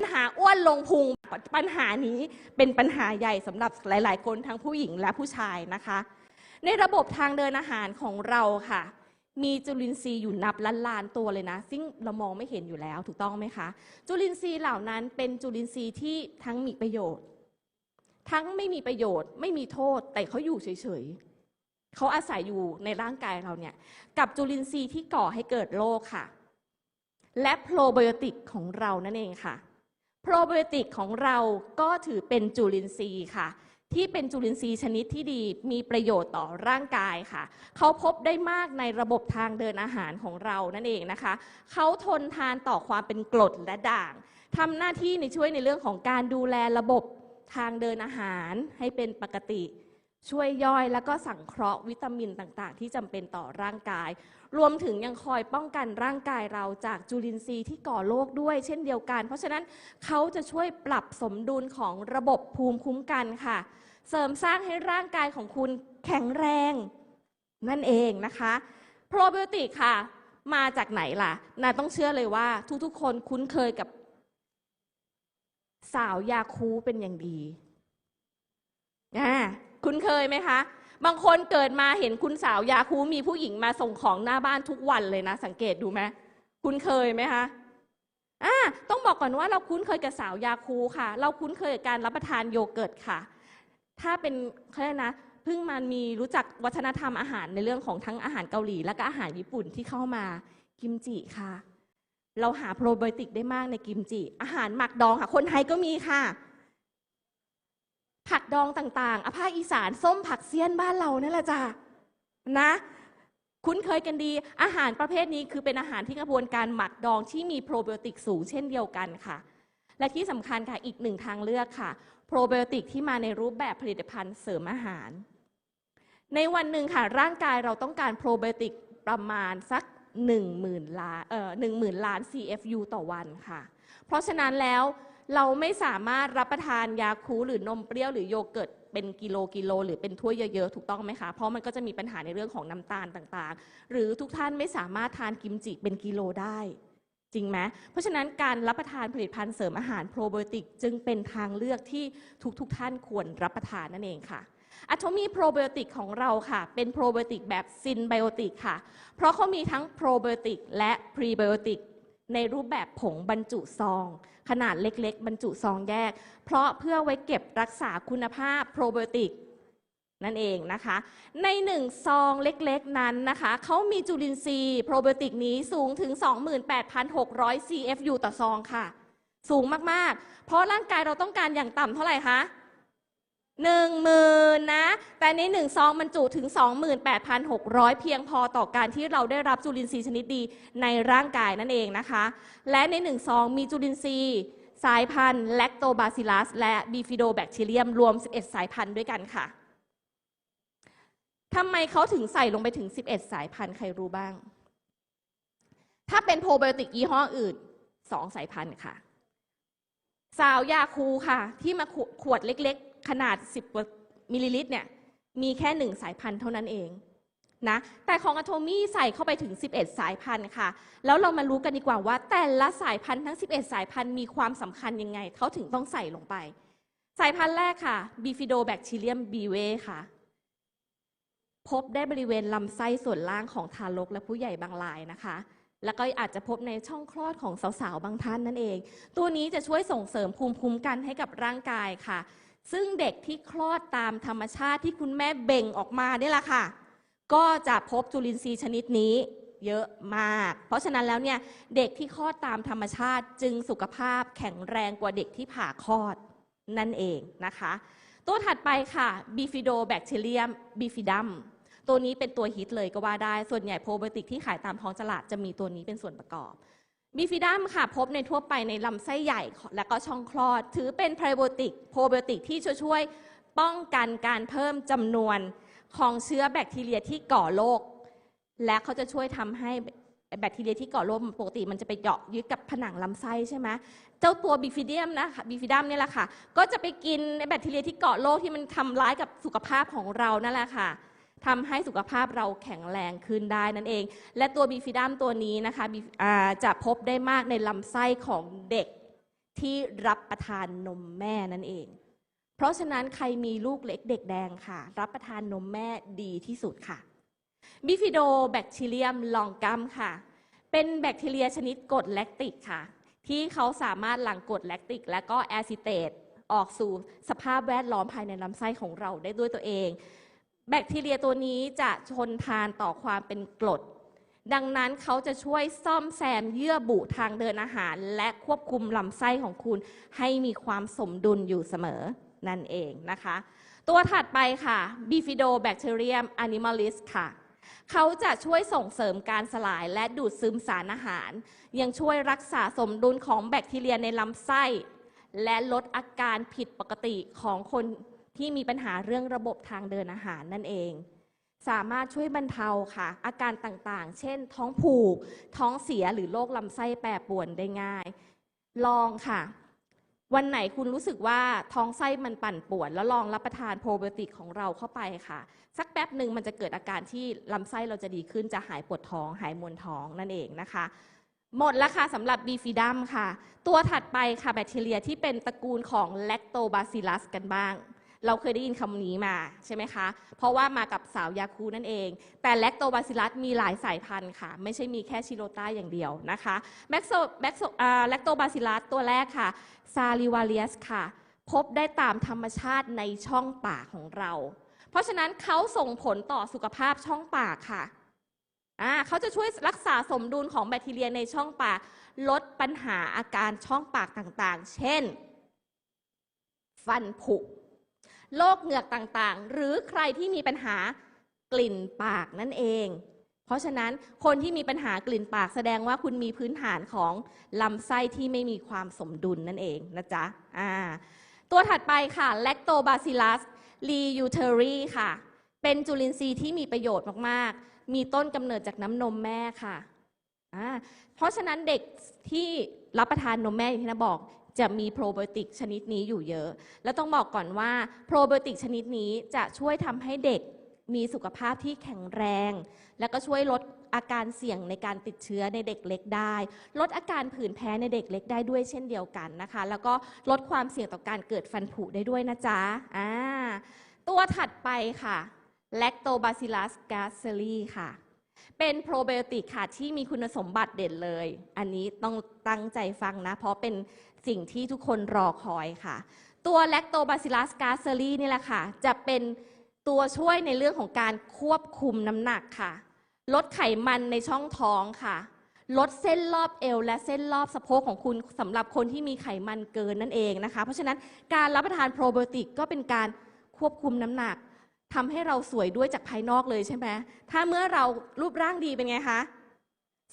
ปัญหาอ้วนลงพุงปัญหานี้เป็นปัญหาใหญ่สำหรับหลาย ๆ คนทั้งผู้หญิงและผู้ชายนะคะ ในระบบทางเดินอาหารของเราค่ะ มีจุลินทรีย์อยู่นับล้านล้านๆตัวเลยนะ ซึ่งเรามองไม่เห็นอยู่แล้วถูกต้องไหมคะ จุลินทรีย์เหล่านั้นเป็นจุลินทรีย์ที่ทั้งมีประโยชน์ ทั้งไม่มีประโยชน์ ไม่มีโทษ แต่เขาอยู่เฉย ๆเขาอาศัยอยู่ในร่างกายเราเนี่ย กับจุลินทรีย์ที่ก่อให้เกิดโรคค่ะ และโปรไบโอติกของเรานั่นเองค่ะ โปรไบโอติกของเราก็ถือเป็นจุลินทรีย์ค่ะ ที่เป็นจุลินทรีย์ชนิดที่ดีมีประโยชน์ต่อร่างกายค่ะ เขาพบได้มากในระบบทางเดินอาหารของเรานั่นเองนะคะ เขาทนทานต่อความเป็นกรดและด่างทำหน้าที่ในช่วยในเรื่องของการดูแลระบบทางเดินอาหารให้เป็นปกติ ช่วยย่อยแล้วก็สังเคราะห์วิตามินต่างๆ ที่จำเป็นต่อร่างกาย รวมถึงยังคอยป้องกันร่างกายเราจากจุลินทรีย์ที่ก่อโรคด้วย เช่นเดียวกัน เพราะฉะนั้นเขาจะช่วยปรับสมดุลของระบบภูมิคุ้มกันค่ะ เสริมสร้างให้ร่างกายของคุณแข็งแรง นั่นเองนะคะโปรไบโอติกค่ะ มาจากไหนล่ะนาต้องเชื่อเลยว่า ทุกๆ คนคุ้นเคยกับสาวยาคูเป็นอย่างดีอ่า คุ้นเคยไหมคะ บางคนเกิดมาเห็นคุณสาวยาคูมีผู้หญิงมาส่งของหน้าบ้านทุกวันเลยนะ สังเกตดูไหมคุ้นเคยไหมคะอ่าต้องบอกก่อนว่าเราคุ้นเคยกับสาวยาคูค่ะ เราคุ้นเคยกับการรับประทานโยเกิร์ตค่ะ ถ้าเป็นเขาเรียกนะเพิ่งมามีรู้จักวัฒนธรรมอาหารในเรื่องของทั้งอาหารเกาหลี และก็อาหารญี่ปุ่นที่เข้ามากิมจิค่ะ เราหาโปรไบโอติกได้มากในกิมจิ อาหารหมักดองค่ะ คนไทยก็มีค่ะ ผักดองต่างๆอาภาคอีสานส้มผักเสี้ยนบ้านเรานั่นแหละจ้ะนะ คุ้นเคยกันดี อาหารประเภทนี้คือเป็นอาหารที่กระบวนการหมักดองที่มีโปรไบโอติกสูงเช่นเดียวกันค่ะ และที่สำคัญค่ะอีกหนึ่งทางเลือกค่ะ โปรไบโอติกที่มาในรูปแบบผลิตภัณฑ์เสริมอาหาร ในวันหนึ่งค่ะร่างกายเราต้องการโปรไบโอติกประมาณสัก1 0,000ล้านเอ่อ10,000ล้าน CFU ต่อวันค่ะ เพราะฉะนั้นแล้ว เราไม่สามารถรับประทานยาคูหรือนมเปรี้ยวหรือโยเกิร์ตเป็นกิโลกิโล หรือเป็นถ้วยเยอะๆ ถูกต้องไหมคะ เพราะมันก็จะมีปัญหาในเรื่องของน้ำตาลต่างๆ หรือทุกท่านไม่สามารถทานกิมจิเป็นกิโลได้ จริงไหมเพราะฉะนั้นการรับประทานผลิตภัณฑ์เสริมอาหารโปรไบโอติกจึงเป็นทางเลือกที่ทุกๆทท่านควรรับประทานนั่นเองค่ะอะโทมีโปรไบโอติกของเราค่ะ เป็นโปรไบโอติกแบบซินไบโอติกค่ะ เพราะเขามีทั้งโปรไบโอติกและพรีไบโอติก ในรูปแบบผงบรรจุซอง ขนาดเล็กๆ บรรจุซองแยก เพราะเพื่อไว้เก็บรักษาคุณภาพโปรไบโอติกนั่นเองนะคะ ในหนึ่งซองเล็กๆนั้นนะคะเขามีจุลินทรีย์โปรไบโอติกนี้สูงถึง 28,600 CFU ต่อซองค่ะ สูงมากๆ เพราะร่างกายเราต้องการอย่างต่ำเท่าไหร่คะ หนึ่งหมื่นนะ แต่ในหนึ่งซองบรรจุถึง 28,600 เพียงพอต่อการที่เราได้รับจุลินทรีย์ชนิดดีในร่างกายนั่นเองนะคะ และในหนึ่งซองมีจุลินทรีย์สายพันธุ์แลคโตบาซิลัสและบีฟิโดแบคทีเรียมรวม 11 สายพันธุ์ด้วยกันค่ะทำไมเขาถึงใส่ลงไปถึง 11 สายพันธุ์ใครรู้บ้าง ถ้าเป็นโปรไบโอติกยี่ห้ออื่น 2 สายพันธุ์ค่ะ สาวยาคูค่ะ ที่มาขวดเล็ก ขนาด 10 มิลลิลิตรเนี่ยมีแค่หนึ่งสายพันธุ์เท่านั้นเองนะแต่ของอะโทมี่ใส่เข้าไปถึง 11 สายพันธุ์ค่ะ แล้วเรามารู้กันดีกว่าว่า แต่ละสายพันธุ์ทั้ง 11 สายพันธุ์มีความสำคัญยังไงเขาถึงต้องใส่ลงไป สายพันธุ์แรกค่ะบีฟิโดแบคทีเรียมบีเวค่ะ พบได้บริเวณลำไส้ส่วนล่างของทารกและผู้ใหญ่บางรายนะคะแล้วก็อาจจะพบในช่องคลอดของสาวๆ บางท่านนั่นเอง ตัวนี้จะช่วยส่งเสริมภูมิคุ้มกันให้กับร่างกายค่ะ ซึ่งเด็กที่คลอดตามธรรมชาติที่คุณแม่เบ่งออกมาเนี่ยแหละค่ะ ก็จะพบจุลินทรีย์ชนิดนี้เยอะมาก เพราะฉะนั้นแล้วเนี่ยเด็กที่คลอดตามธรรมชาติจึงสุขภาพแข็งแรงกว่าเด็กที่ผ่าคลอดนั่นเองนะคะ ตัวถัดไปค่ะบีฟิโดแบคทีเรียมบีฟิดัมตัวนี้เป็นตัวฮิตเลยก็ว่าได้ ส่วนใหญ่โปรไบโอติกที่ขายตามท้องตลาดจะมีตัวนี้เป็นส่วนประกอบ บิฟิดัมค่ะพบในทั่วไปในลำไส้ใหญ่และก็ช่องคลอด ถือเป็นไพรโบติกโปรไบโอติกที่ช่วยป้องกันการเพิ่มจำนวนของเชื้อแบคทีเรียที่ก่อโรคและเขาจะช่วยทำให้แบคทีเรียที่ก่อโรคปกติมันจะไปเจาะยึดกับผนังลำไส้ใช่ไหมเจ้าตัวบิฟิเดียมนะคะบิฟิดัมเนี่ยแหละค่ะ ก็จะไปกินแบคทีเรียที่เกาะโรคที่มันทำร้ายกับสุขภาพของเรานั่นแหละค่ะ ทำให้สุขภาพเราแข็งแรงขึ้นได้นั่นเอง และตัวบีฟิดัมตัวนี้นะคะจะพบได้มากในลำไส้ของเด็กที่รับประทานนมแม่นั่นเอง เพราะฉะนั้นใครมีลูกเล็กเด็กแดงค่ะ รับประทานนมแม่ดีที่สุดค่ะบิฟิโดแบคทีเรียมลองกัมค่ะ เป็นแบคทีเรียชนิดกรดแลคติกค่ะ ที่เขาสามารถหลั่งกรดแลคติก และก็แอซิเตตออกสู่สภาพแวดล้อมภายในลำไส้ของเราได้ด้วยตัวเอง แบคทีเรียตัวนี้จะทนทานต่อความเป็นกรด ดังนั้นเขาจะช่วยซ่อมแซมเยื่อบุทางเดินอาหาร และควบคุมลำไส้ของคุณ ให้มีความสมดุลอยู่เสมอนั่นเองนะคะ ตัวถัดไปค่ะ Bifidobacterium animalis ค่ะ เขาจะช่วยส่งเสริมการสลายและดูดซึมสารอาหาร ยังช่วยรักษาสมดุลของแบคทีเรียในลำไส้ และลดอาการผิดปกติของคน ที่มีปัญหาเรื่องระบบทางเดินอาหารนั่นเอง สามารถช่วยบรรเทาค่ะ อาการต่างๆ เช่น ท้องผูก ท้องเสียหรือโรคลำไส้แปรปรวนได้ง่าย ลองค่ะ วันไหนคุณรู้สึกว่าท้องไส้มันปั่นป่วน แล้วลองรับประทานโปรไบโอติกของเราเข้าไปค่ะ สักแป๊บหนึ่งมันจะเกิดอาการที่ลำไส้เราจะดีขึ้นจะหายปวดท้อง หายมวนท้องนั่นเองนะคะหมดแล้วค่ะสำหรับบีฟิดัมค่ะ ตัวถัดไปค่ะแบคทีเรียที่เป็นตระกูลของแลคโตบาซิลัสกันบ้าง เราเคยได้ยินคำนี้มาใช่ไหมคะ เพราะว่ามากับสาวยาคูนั่นเอง แต่แลคโตบาซิลัสมีหลายสายพันธุ์ค่ะ ไม่ใช่มีแค่ชิโรต้าอย่างเดียวนะคะแบคโซแบคโซแลคโตบาซิลัสตัวแรกค่ะซาลิวาเลียสค่ะ พบได้ตามธรรมชาติในช่องปากของเรา เพราะฉะนั้นเขาส่งผลต่อสุขภาพช่องปากค่ะอ่าเขาจะช่วยรักษาสมดุลของแบคทีเรียในช่องปาก ลดปัญหาอาการช่องปากต่างๆ เช่น ฟันผุ โรคเหงือกต่างๆ หรือใครที่มีปัญหากลิ่นปากนั่นเอง เพราะฉะนั้นคนที่มีปัญหากลิ่นปากแสดงว่าคุณมีพื้นฐานของลำไส้ที่ไม่มีความสมดุลนั่นเองนะจ๊ะอ่าตัวถัดไปค่ะ Lactobacillus reuteri ค่ะ เป็นจุลินทรีย์ที่มีประโยชน์มากๆ มีต้นกำเนิดจากน้ำนมแม่ค่ะ เพราะฉะนั้นเด็กที่รับประทานนมแม่อย่างที่นะบอก จะมีโปรไบโอติกชนิดนี้อยู่เยอะ แล้วต้องบอกก่อนว่าโปรไบโอติกชนิดนี้จะช่วยทำให้เด็กมีสุขภาพที่แข็งแรง แล้วก็ช่วยลดอาการเสี่ยงในการติดเชื้อในเด็กเล็กได้ ลดอาการผื่นแพ้ในเด็กเล็กได้ด้วยเช่นเดียวกันนะคะ แล้วก็ลดความเสี่ยงต่อการเกิดฟันผุได้ด้วยนะจ๊ะอ่าตัวถัดไปค่ะ Lactobacillus gasseri ค่ะ เป็นโปรไบโอติกค่ะที่มีคุณสมบัติเด่นเลย อันนี้ต้องตั้งใจฟังนะ เพราะเป็น สิ่งที่ทุกคนรอคอยค่ะ ตัว Lactobacillus gasseri นี่แหละค่ะ จะเป็นตัวช่วยในเรื่องของการควบคุมน้ำหนักค่ะ ลดไขมันในช่องท้องค่ะ ลดเส้นรอบเอว และเส้นรอบสะโพกของคุณสำหรับคนที่มีไขมันเกินนั่นเองนะคะ เพราะฉะนั้นการรับประทานโปรไบโอติกก็เป็นการควบคุมน้ำหนักทำให้เราสวยด้วยจากภายนอกเลยใช่ไหมถ้าเมื่อเรารูปร่างดีเป็นไงคะ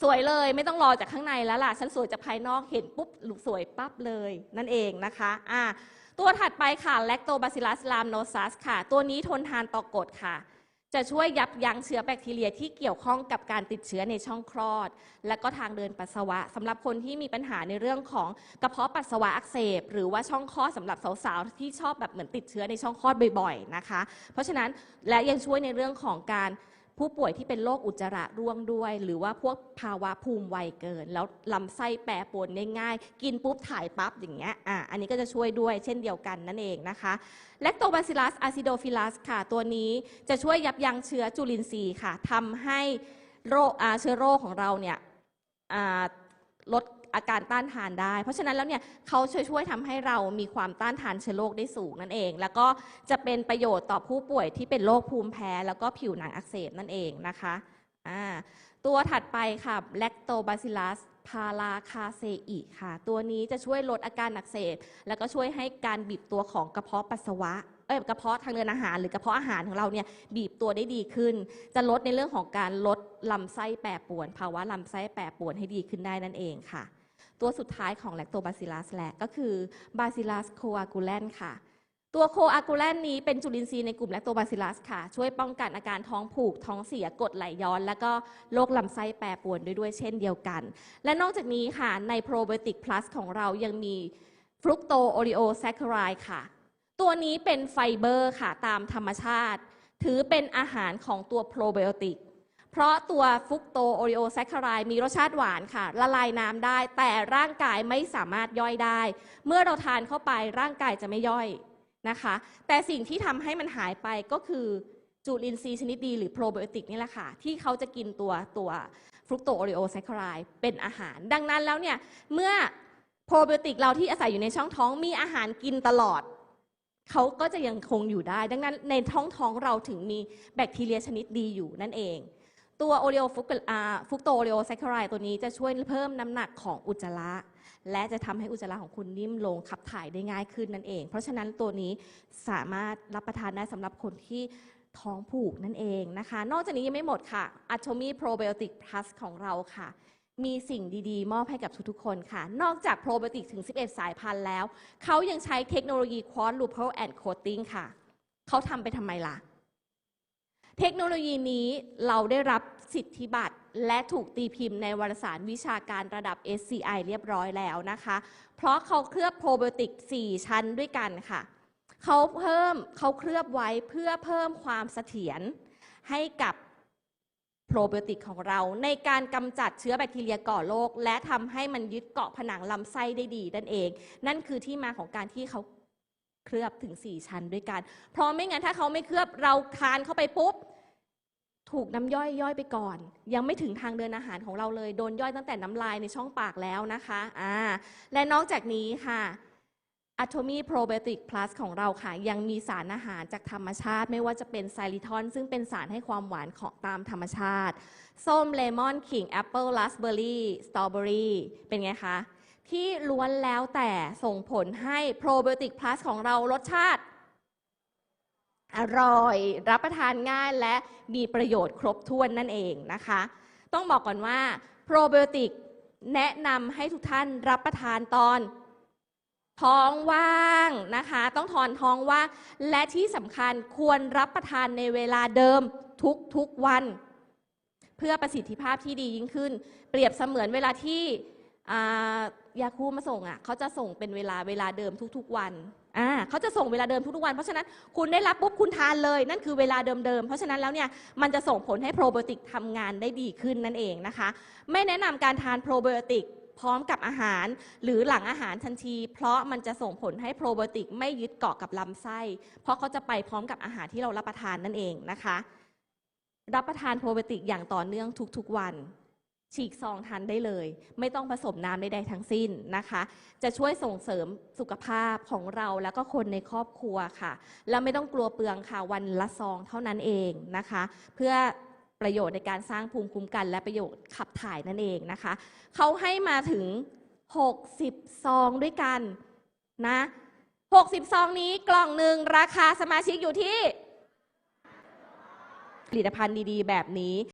สวยเลยไม่ต้องรอจากข้างในแล้วล่ะฉันสวยจากภายนอกเห็นปุ๊บหลุสวยปั๊บเลย นั่นเองนะคะอ่าตัวถัดไปค่ะ Lactobacillus rhamnosus ค่ะ ตัวนี้ทนทานต่อกรดค่ะ จะช่วยยับยั้งเชื้อแบคทีเรียที่เกี่ยวข้องกับการติดเชื้อในช่องคลอด และก็ทางเดินปัสสาวะสำหรับคนที่มีปัญหาในเรื่องของกระเพาะปัสสาวะอักเสบ หรือว่าช่องคลอดสำหรับสาวๆที่ชอบแบบเหมือนติดเชื้อในช่องคลอดบ่อย ๆนะคะ เพราะฉะนั้นและยังช่วยในเรื่องของการ ผู้ป่วยที่เป็นโรคอุจจาระร่วงด้วย หรือว่าพวกภาวะภูมิไวเกิน แล้วลำไส้แปรปรวนง่ายกินปุ๊บถ่ายปั๊บอย่างเงี้ยอะอันนี้ก็จะช่วยด้วยเช่นเดียวกันนั่นเองนะคะ Lactobacillus acidophilus ค่ะ ตัวนี้จะช่วยยับยั้งเชื้อจุลินทรีย์ค่ะทำให้โรคอ่าเชื้อโรคของเราเนี่ยลด อาการต้านทานได้ เพราะฉะนั้นแล้วเนี่ยเขาช่วยช่วยทำให้เรามีความต้านทานเชื้อโรคได้สูงนั่นเอง แล้วก็จะเป็นประโยชน์ต่อผู้ป่วยที่เป็นโรคภูมิแพ้ แล้วก็ผิวหนังอักเสบนั่นเองนะคะอ่าตัวถัดไปค่ะ Lactobacillus paracasei ค่ะ ตัวนี้จะช่วยลดอาการอักเสบ แล้วก็ช่วยให้การบีบตัวของกระเพาะปัสสาวะเอ้ยกระเพาะทางเดินอาหารหรือกระเพาะอาหารของเราเนี่ยบีบตัวได้ดีขึ้น จะลดในเรื่องของการลดลำไส้แปรปรวน ภาวะลำไส้แปรปรวนให้ดีขึ้นได้นั่นเองค่ะ ตัวสุดท้ายของแลคโตบาซิลัสแหละก็คือ Bacillus coagulans ค่ะ ตัวโคอากูแลนนี้เป็นจุลินทรีย์ในกลุ่มแลคโตบาซิลัสค่ะ ช่วยป้องกันอาการท้องผูก ท้องเสียกรดไหลย้อน แล้วก็โรคลำไส้แปรปรวนด้วยด้วยเช่นเดียวกัน และนอกจากนี้ค่ะในโปรไบโอติกพลัสของเรายังมีฟรุกโตโอริโอแซคคารายค่ะ ตัวนี้เป็นไฟเบอร์ค่ะตามธรรมชาติ ถือเป็นอาหารของตัวโปรไบโอติก เพราะตัวฟุกโตโอริโอแซคคารายมีรสชาติหวานค่ะ ละลายน้ำได้ แต่ร่างกายไม่สามารถย่อยได้ เมื่อเราทานเข้าไปร่างกายจะไม่ย่อยนะคะ แต่สิ่งที่ทำให้มันหายไปก็คือจุลินทรีย์ชนิดดีหรือโปรไบโอติกนี่แหละค่ะ ที่เขาจะกินตัวตัวฟรุกโตโอริโอแซคคารายเป็นอาหาร ดังนั้นแล้วเนี่ย เมื่อโปรไบโอติกเราที่อาศัยอยู่ในช่องท้องมีอาหารกินตลอด เขาก็จะยังคงอยู่ได้ ดังนั้นในท้องท้องเราถึงมีแบคทีเรียชนิดดีอยู่นั่นเอง ตัวโอริโอฟุกโตโอริโอแซคารายตัวนี้จะช่วยเพิ่มน้ำหนักของอุจจาระ และจะทำให้อุจจาระของคุณนิ่มลงขับถ่ายได้ง่ายขึ้นนั่นเอง เพราะฉะนั้นตัวนี้สามารถรับประทานได้สำหรับคนที่ท้องผูกนั่นเองนะคะ นอกจากนี้ยังไม่หมดค่ะ a t o m y Probiotic Plus ของเราค่ะ มีสิ่งดีๆ มอบให้กับทุกๆคนค่ะ นอกจากโปรไบโอติกถึง 11 สายพันธุ์แล้ว เขายังใช้เทคโนโลยี Quad Loophole and Coating ค่ะ เขาทำไปทำไมล่ะ เทคโนโลยีนี้เราได้รับสิทธิบัตร และถูกตีพิมพ์ในวารสารวิชาการระดับ SCI เรียบร้อยแล้วนะคะ เพราะเขาเคลือบโปรไบโอติก 4 ชั้นด้วยกันค่ะ เขาเพิ่มเขาเคลือบไว้เพื่อเพิ่มความเสถียรให้กับโปรไบโอติกของเราในการกำจัดเชื้อแบคทีเรียก่อโรคและทำให้มันยึดเกาะผนังลำไส้ได้ดีนั่นเอง นั่นคือที่มาของการที่เขา เคลือบถึง 4 ชั้นด้วยกัน เพราะไม่งั้นถ้าเขาไม่เคลือบเราทานเข้าไปปุ๊บ ถูกน้ำย่อยย่อยไปก่อน ยังไม่ถึงทางเดินอาหารของเราเลย โดนย่อยตั้งแต่น้ำลายในช่องปากแล้วนะคะอ่าและนอกจากนี้ค่ะ a t o m y Probiotic Plus ของเราค่ะ ยังมีสารอาหารจากธรรมชาติ ไม่ว่าจะเป็นไซริทอน ซึ่งเป็นสารให้ความหวานของตามธรรมชาติ ส้มเลมอน ขิง แอปเปิลราสเบอร์รี่ สตรอเบอรี่ เป็นไงคะ ที่ล้วนแล้วแต่ส่งผลให้ Probiotic Plus ของเรารสชาติ อร่อย รับประทานง่ายและมีประโยชน์ครบถ้วนนั่นเองนะคะ ต้องบอกก่อนว่าโปรไบโอติกแนะนำให้ทุกท่านรับประทานตอน ท้องว่างนะคะ ต้องทอนท้องว่าง และที่สำคัญควรรับประทานในเวลาเดิมทุกทุกๆวัน เพื่อประสิทธิภาพที่ดียิ่งขึ้น เปรียบเสมือนเวลาที่ ยาคูมาส่งอะเขาจะส่งเป็นเวลาเวลาเดิมทุกๆวันอ่าเขาจะส่งเวลาเดิมทุกๆวัน เพราะฉะนั้นคุณได้รับปุ๊บคุณทานเลย นั่นคือเวลาเดิมๆ เพราะฉะนั้นแล้วเนี่ยมันจะส่งผลให้โปรไบโอติกทำงานได้ดีขึ้นนั่นเองนะคะ ไม่แนะนำการทานโปรไบโอติกพร้อมกับอาหาร หรือหลังอาหารทันที เพราะมันจะส่งผลให้โปรไบโอติกไม่ยึดเกาะกับลำไส้ เพราะเขาจะไปพร้อมกับอาหารที่เรารับประทานนั่นเองนะคะ รับประทานโปรไบโอติกอย่างต่อเนื่องทุกๆวัน ฉีกซองทานได้เลย ไม่ต้องผสมน้ำใดๆทั้งสิ้นนะคะ จะช่วยส่งเสริมสุขภาพของเราแล้วก็คนในครอบครัวค่ะ แล้วไม่ต้องกลัวเปลืองค่ะวันละซองเท่านั้นเองนะคะ เพื่อประโยชน์ในการสร้างภูมิคุ้มกัน และประโยชน์ขับถ่ายนั่นเองนะคะ เขาให้มาถึง 60 ซองด้วยกันนะ 60 ซองนี้กล่องหนึ่งราคาสมาชิกอยู่ที่ผลิตภัณฑ์ดีๆ แบบนี้